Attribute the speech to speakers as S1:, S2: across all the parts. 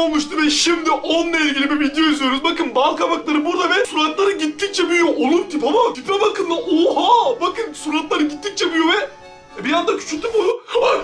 S1: olmuştu ve şimdi onunla ilgili bir video izliyoruz. Bakın bal kabakları burada ve suratları gittikçe büyüyor. Oğlum tipe bak. Tipe bakın lan. Oha. Bakın suratları gittikçe büyüyor ve bir anda küçülttü bu. Ay,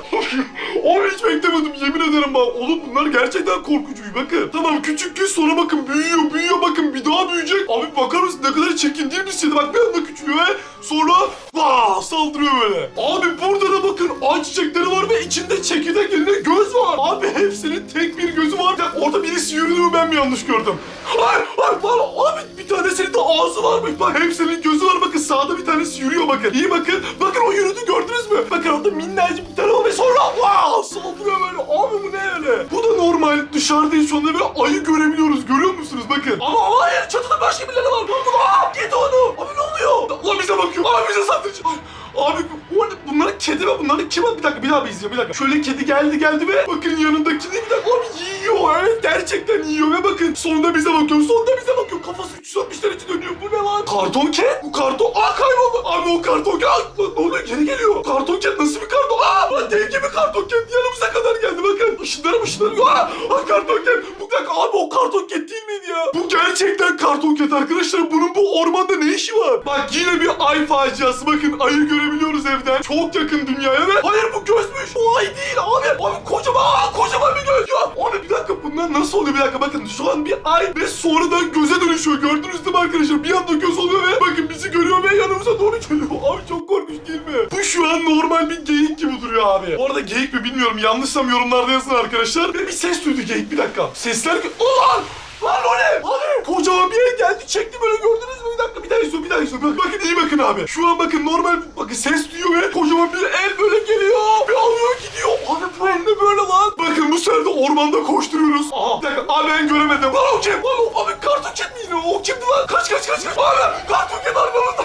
S1: Abi hiç beklemedim yemin ederim bak. Oğlum bunlar gerçekten korkucu. Bakın. Tamam küçük gün sonra bakın büyüyor büyüyor bakın bir daha büyüyecek. Abi bakar mısın ne kadar çekin değil misin? Bak bir anda küçülüyor ve sonra vaa saldırıyor böyle. Abi burada da bakın ağaç çiçekleri var ve içinde çekirdek yerine göz var. Abi hepsinin tek bir gözü var. Ya orada birisi yürüdüğümü ben mi yanlış gördüm? Ay ay lan abi bir tanesinin de ağzı varmış. Bak hepsinin gözü var bakın sağda bir tanesi yürüyor bakın. İyi bakın. Bakın o yürüdü gördünüz mü? Bakın orada minnacık bir tane var ve sonra vaa saldırıyor böyle. Abi bu ne öyle? Bu da normal. Dışarıdayız şu anda ve ayı görebiliyoruz. Görüyor musunuz? Bakın. Ama hayır çatıda başka birileri var. Lan bu aa yedi onu. Abi ne oluyor? Lan bize bakıyor. Abi bize saldıracak. Ay, Abi bu arada bunların kedi ve bunların kim? Bir dakika bir daha bir izliyorum bir dakika. Şöyle kedi geldi geldi ve bakın yanındaki bir dakika abi yiyor. Evet gerçekten yiyor ve bakın sonunda bize bakıyor. Sonunda bize bakıyor. Kafası 360 derece dönüyor. Bu ne lan? Karton ket? Bu karton. Aa kayboldu. Abi o karton ket. Ne oluyor? Geri geliyor. Karton ket nasıl bir karton? Aa lan dev gibi karton ket yanımıza kadar geldi bakın. Işınları ışınları. Aa, aa karton ket. Dakika abi o karton ket değil miydi ya? Bu gerçekten karton ket arkadaşlar. Bunun bu ormanda ne işi var? Bak yine bir ay faciası. Bakın ayı görebiliyoruz evden. Çok yakın dünyaya ve hayır bu gözmüş. Bu ay değil abi. Abi kocaman aa, kocaman bir göz ya. Abi bir dakika bunlar nasıl oluyor bir dakika bakın şu an bir ay ve sonradan göze dönüşüyor. Gördünüz değil mi arkadaşlar? Bir anda göz oluyor ve bakın bizi görüyor ve yanımıza doğru geliyor. Abi çok korkunç değil mi? Bu şu an normal bir geyik gibi duruyor abi. Bu arada geyik mi bilmiyorum. Yanlışsam yorumlarda yazın arkadaşlar. Ve bir ses duydu geyik bir dakika. Sesler... Ulan! Lan o ne? Abi kocaman bir el geldi çekti böyle gördünüz mü? Bir dakika bir daha izliyor bir daha izliyor. Bak, bakın iyi bakın abi. Şu an bakın normal bakın ses duyuyor ve kocaman bir el böyle geliyor. Bir alıyor gidiyor. Abi bu el ne böyle lan? Bakın bu sefer de ormanda koşturuyoruz. Aha bir dakika abi ben göremedim. Lan o kim? Lan o abi kartoket mi yine? O kimdi lan? Kaç kaç kaç kaç. Abi kartoket arkamızda.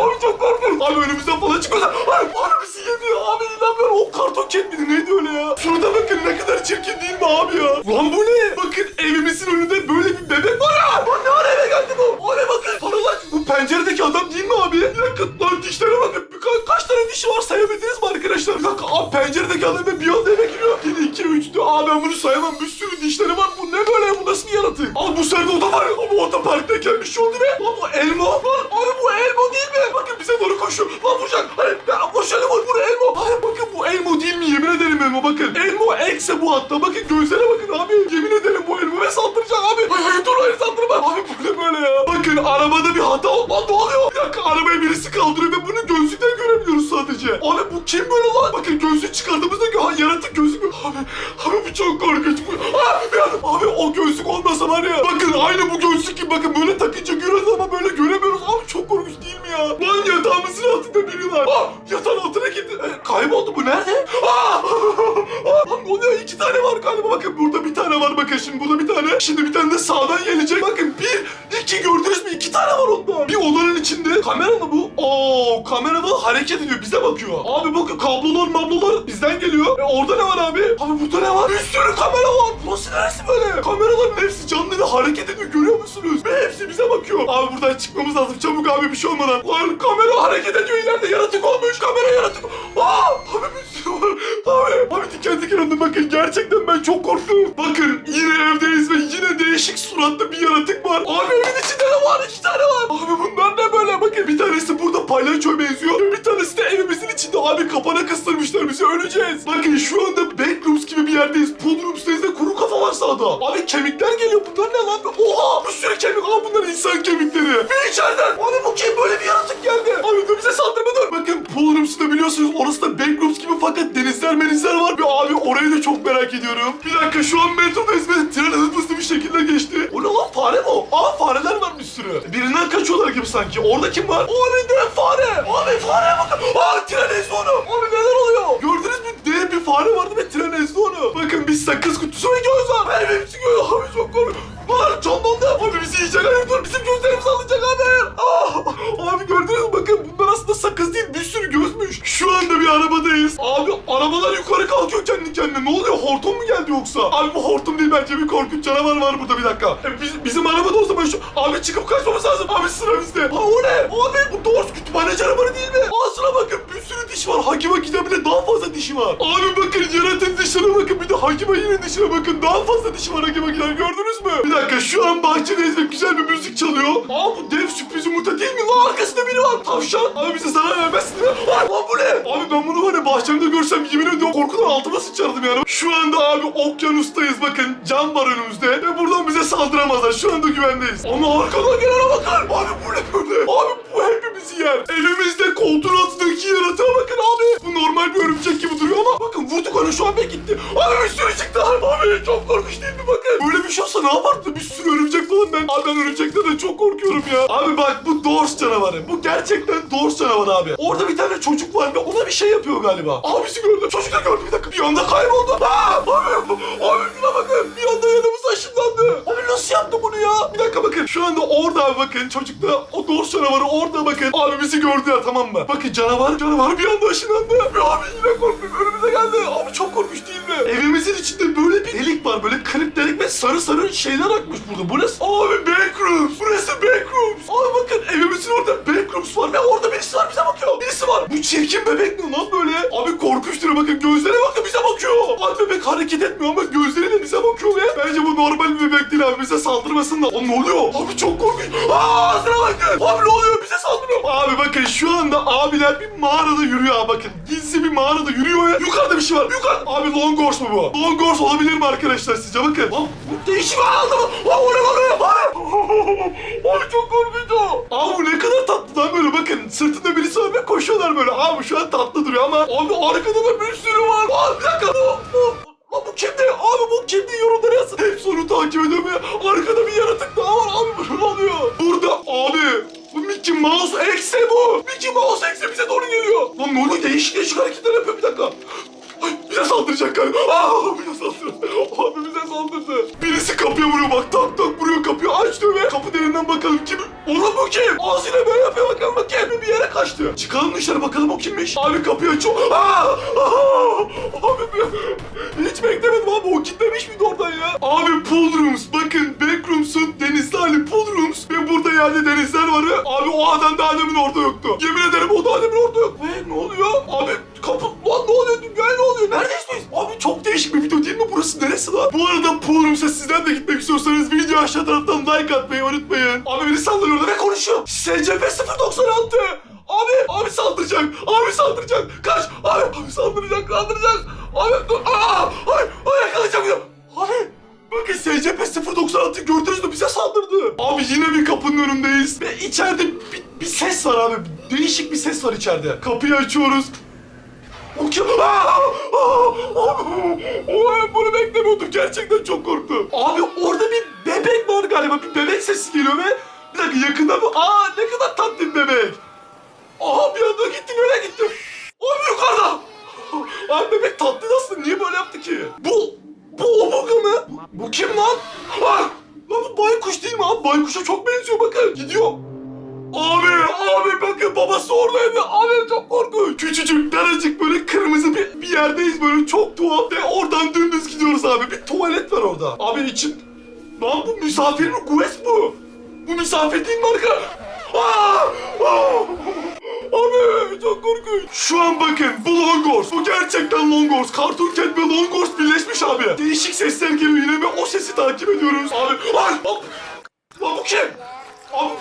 S1: abi çok korkuyorum. Abi önümüzden falan çıkıyorlar. Abi, abi bizi yemiyor. Abi inanmıyorum. O kartoket miydi? Neydi öyle ya? Şurada bakın ne kadar çirkin değil mi abi ya? Lan bu ne? Bakın evimizin önünde böyle bir bebek var ya. Lan ne ara eve geldi bu? Abi bakın. Sana lan bu değil mi abi? Bir dakika lan dişlere bakın. Kaç tane dişi var sayabildiniz mi arkadaşlar? Dakika abi penceredeki adam bir anda eve giriyor. 1, 2, 3, 4. Abi ben bunu sayamam. Bir sürü dişleri var. Bu ne böyle? Bu nasıl bir yaratık? Abi bu sırada oda var. Ama otoparktayken bir şey oldu ve. Lan bu elmo. Lan abi bu elmo değil mi? Bakın bize doğru koşuyor. Lan vuracak. Hayır. Ya boş ele vur. Bu elmo. Hayır bakın bu elmo değil mi? Yemin ederim elmo bakın. Elmo ekse bu hatta. Bakın gözlere bakın abi. Yemin ederim bu elmo ve saldıracak abi. Hayır hayır dur hayır saldırma. Abi bu ne böyle ya? Bakın arabada bir hata oldu. Lan ne oluyor? Bir dakika arabaya birisi kaldırıyor ve bunu gözlükten görebiliyoruz sadece. Abi bu kim böyle lan? Bakın gözlük çıkardığımızda gö- yaratık gözlük. Abi, abi bu çok korkunç. Bu- anda- abi o gözlük olmasa var ya. Bakın aynı bu gözlük gibi bakın böyle takınca görüyoruz ama böyle göremiyoruz. Abi çok korkunç değil mi ya? Lan yatağımızın altında biri var. Aa, yatağın altına gitti. E, kayboldu bu nerede? Aa, lan ne oluyor? İki tane var galiba. Bakın burada bir tane var bakın şimdi burada bir tane. Şimdi bir tane de sağdan gelecek. Bakın bir, iki gördünüz mü? İki tane var onda. Bir odanın içinde. Kamera mı bu? Oo, kamera da hareket ediyor. Bize bakıyor. Abi bakın kablolar mablolar bizden geliyor. E, orada ne var abi? Abi burada ne var? Bir sürü kamera var. Burası neresi böyle? Kameraların hepsi canlı ve hareket ediyor. Görüyor musunuz? Ve hepsi bize bakıyor. Abi buradan çıkmamız lazım. Çabuk abi bir şey olmadan. Lan kamera hareket ediyor ileride. Yaratık olmuş. Kamera yaratık. Aa! Abi bir sürü var. Abi, abi diken diken oldum. Bakın gerçekten ben çok korktum. Bakın yine evdeyiz ve yine değişik suratlı bir yaratık var. Abi evin içinde de var. iki tane var. Abi bunlar ne böyle? Bakın bir tanesi palyaçoya benziyor. Bir tanesi de evimizin içinde. Abi kapana kıstırmışlar bizi. Öleceğiz. Bakın şu anda Backrooms gibi bir yerdeyiz. Poolrooms'tayız da kuru kafa var sağda. Abi kemikler geliyor. Bunlar ne lan? Oha! Bir sürü kemik. Aa bunlar insan kemikleri. Ve içeriden. Abi bu kim? Böyle bir yaratık geldi. Abi dur bize saldırmadı. Bakın Poolrooms'ta biliyorsunuz orası da Backrooms gibi fakat denizler menizler var. Ve abi orayı da çok merak ediyorum. Bir dakika şu an metrodayız ve tren hızlı hızlı bir şekilde geçti. O ne lan fare mi o? Aa bir sürü. Birinden kaçıyorlar gibi sanki. Orada kim var? Abi dev fare. Abi fareye bakın. Aa tren ezdi onu. Abi neler oluyor? Gördünüz mü? Dev bir fare vardı ve tren ezdi onu. Bakın biz sakız kutusu ve göz var. Benim hepsi göz. Abi çok korkuyorum. Bunlar canlandı. Abi bizi yiyecek. Hayır dur bizim gözlerimizi alacak abi. Aa, abi gördünüz mü? Bakın bunlar aslında sakız değil. Bir sürü anda bir arabadayız. Abi arabalar yukarı kalkıyor kendi kendine. Ne oluyor? Hortum mu geldi yoksa? Abi bu hortum değil. bence bir korkunç canavar var burada bir dakika. E, biz- bizim arabada o zaman şu... Abi çıkıp kaçmamız lazım. Abi sıra bizde. Ha o ne? Abi bu Doors kütüphane canavarı değil mi? Ağzına bakın bir sürü diş var. Hakime giden daha fazla dişi var. Abi bakın yaratın Hakime yine dişine bakın. Daha fazla dişi var Hakime giden gördünüz mü? Bir dakika şu an bahçedeyiz ve güzel bir müzik çalıyor. Aa bu dev sürpriz yumurta değil mi? Lan arkasında biri var. Tavşan. Abi bize zarar vermezsin değil mi? Ay, lan bu ne? Abi ben bunu var ya bahçemde görsem yemin ediyorum korkudan altıma sıçardım yani. Şu anda abi okyanustayız bakın. Cam var önümüzde. Ve buradan bize saldıramazlar. Şu anda güvendeyiz. Ama arkadan gelene bakın. Abi bu ne böyle? Abi yer. Elimizde koltuğun altındaki yaratığa bakın abi. Bu normal bir örümcek gibi duruyor ama bakın vurduk onu şu an ve gitti. Abi bir sürü çıktı. Abi çok korkunç değil mi bakın? Böyle bir şey olsa ne yapardı? Bir sürü örümcek falan ben. Abi ben örümcekten de çok korkuyorum ya. Abi bak bu Doors canavarı. Bu gerçekten Doors canavarı abi. Orada bir tane çocuk var ve ona bir şey yapıyor galiba. Abi bizi gördü. Çocuk da gördü bir dakika. Bir anda kayboldu. Aa, abi, abi şuna bakın. Bir anda yanımıza ışınlandı. Abi nasıl yaptı bunu ya? Bir dakika bakın. Şu anda orada abi bakın. Çocuk da o Doors canavarı orada bakın. Abi bizi gördü ya tamam mı? Bakın canavar canavar bir anda ışınlandı. Ve abi yine korktum. Önümüze geldi. Abi çok korkunç değil mi? Evimizin içinde böyle bir delik var. Böyle kırık delik ve sarı sarı şeyler akmış burada. Bu ne? Abi backrooms. Burası backrooms. Evimizin orada backrooms var ve orada birisi var bize bakıyor. Birisi var. Bu çirkin bebek ne lan böyle? Abi korkunçtur bakın gözlere bakın bize bakıyor. Abi bebek hareket etmiyor ama gözleriyle bize bakıyor ve bence bu normal bir bebek değil abi bize saldırmasın da. Abi ne oluyor? Abi çok korkunç. Aa ağzına bakın. Abi ne oluyor bize saldırıyor. Abi bakın şu anda abiler bir mağarada yürüyor abi bakın. Gizli bir mağarada yürüyor ve yukarıda bir şey var. Yukarıda. Abi Long Horse mu bu? Long Horse olabilir mi arkadaşlar sizce bakın. Lan bu değişik aldı mı? Lan o ne lan. Abi çok korkunç o. Abi bu ne kadar tatlı lan böyle bakın. Sırtında birisi var ve koşuyorlar böyle. Abi şu an tatlı duruyor ama abi arkada da bir sürü var. Abi bir dakika bu. bu. Lan bu kimdi? Abi bu kimdi? Yorumlara yazın. Hep onu takip ya. Arkada bir yaratık daha var. Abi bu ne oluyor? Burada abi. Bu Mickey Mouse ekse bu. Mickey Mouse ekse bize doğru geliyor. Lan ne oluyor? Değişik değişik hareketler yapıyor bir dakika. Bize saldıracak galiba. Aa bize saldırdı. Abi bize saldırdı. Birisi kapıya vuruyor bak tak tak vuruyor kapıyı aç diyor ve kapı derinden bakalım kim? Oğlum bu kim? Ağzıyla böyle yapıyor kaçtı. Çıkalım dışarı bakalım o kimmiş? Abi kapıyı açıyor. Aa! Aa! Abi hiç beklemedim abi o gitmemiş miydi oradan ya? Abi pool rooms bakın backrooms'un denizli hali pool rooms ve burada yerde denizler var. Abi o adam da demin orada yoktu. Yemin ederim o da demin orada yok. Ve ne oluyor? Abi kapı lan ne oluyor? Dünya ne oluyor? Neredeyiz biz? Abi çok değişik bir video değil mi? Burası neresi lan? Bu arada pool rooms'a sizden de gitmek istiyorsanız video aşağı taraftan like atmayı unutmayın. Abi biri saldırıyor orada ve konuşuyor. SCP 096. içeride. Kapıyı açıyoruz. O kim? Aa! Aa! O- bunu beklemiyordum. Gerçekten çok korktum. Abi orada bir bebek var galiba. Bir bebek sesi geliyor ve bir dakika yakında mı? Aa ne kadar tatlı bir bebek. Aha bir anda gitti nereye gitti? Abi yukarıda. Abi bebek tatlı nasıl? Niye böyle yaptı ki? Bu bu Obuga mı? Bu kim lan? Ah! Lan bu baykuş değil mi abi? Baykuşa çok benziyor bakın. Gidiyor. Bakın babası oradaydı. Abi çok korkunç. Küçücük daracık böyle kırmızı bir, bir yerdeyiz böyle çok tuhaf. Ve oradan dümdüz gidiyoruz abi. Bir tuvalet var orada. Abi için... Lan bu misafir mi? Guest bu. Bu misafir değil mi arka? Aa! Aa! Abi çok korkunç. Şu an bakın bu Longors. Bu gerçekten Longors. Cartoon Cat ve Longors birleşmiş abi. Değişik sesler geliyor yine ve o sesi takip ediyoruz. Abi ay! Lan lan bu kim? Abi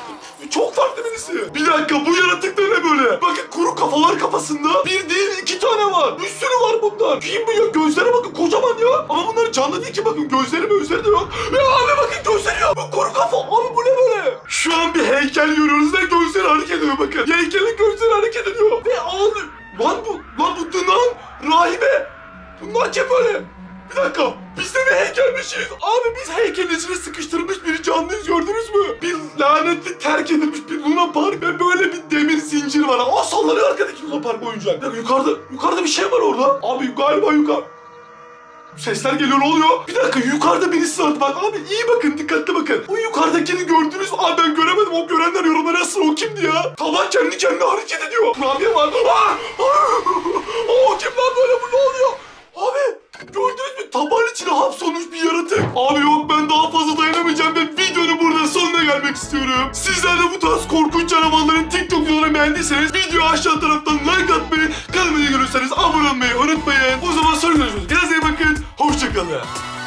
S1: çok farklı birisi. Bir dakika bu yaratık da ne böyle? Bakın kuru kafalar kafasında bir değil iki tane var. Bir sürü var bundan. Kim bu ya? Gözlere bakın kocaman ya. Ama bunlar canlı değil ki bakın gözleri gözleri de yok. Ya abi bakın gözleri yok. Bu kuru kafa. Abi bu ne böyle? Şu an bir heykel görüyoruz ve gözleri hareket ediyor bakın. Heykelin gözleri hareket ediyor. Ve abi lan bu lan bu dınan rahibe. Bunlar kim böyle? Bir dakika. Biz de bir heykelmişiz. Abi biz heykelin içine sıkıştırılmış bir canlıyız gördünüz mü? Bir lanetli terk edilmiş bir Luna Park ve böyle bir demir zincir var. Aa sallanıyor arkadaki Luna Park oyuncak. Bir dakika, yukarıda, yukarıda bir şey var orada. Abi galiba yukarı. Sesler geliyor ne oluyor? Bir dakika yukarıda birisi vardı bak abi iyi bakın dikkatli bakın. O yukarıdakini gördünüz mü? Abi ben göremedim o görenler yorumlara yazsın o kimdi ya? Tavan kendi kendine hareket ediyor. Kurabiye var. Aa! Aa! O kim lan böyle bu ne oluyor? Abi gördünüz mü? tabağın içine hapsolmuş bir yaratık. Abi yok ben daha fazla dayanamayacağım ve videonun burada sonuna gelmek istiyorum. Sizler de bu tarz korkunç canavarların TikTok videolarını beğendiyseniz videoyu aşağı taraftan like atmayı, kanalıma görürseniz abone olmayı unutmayın. O zaman sonra görüşürüz. Kendinize iyi bakın. Hoşçakalın.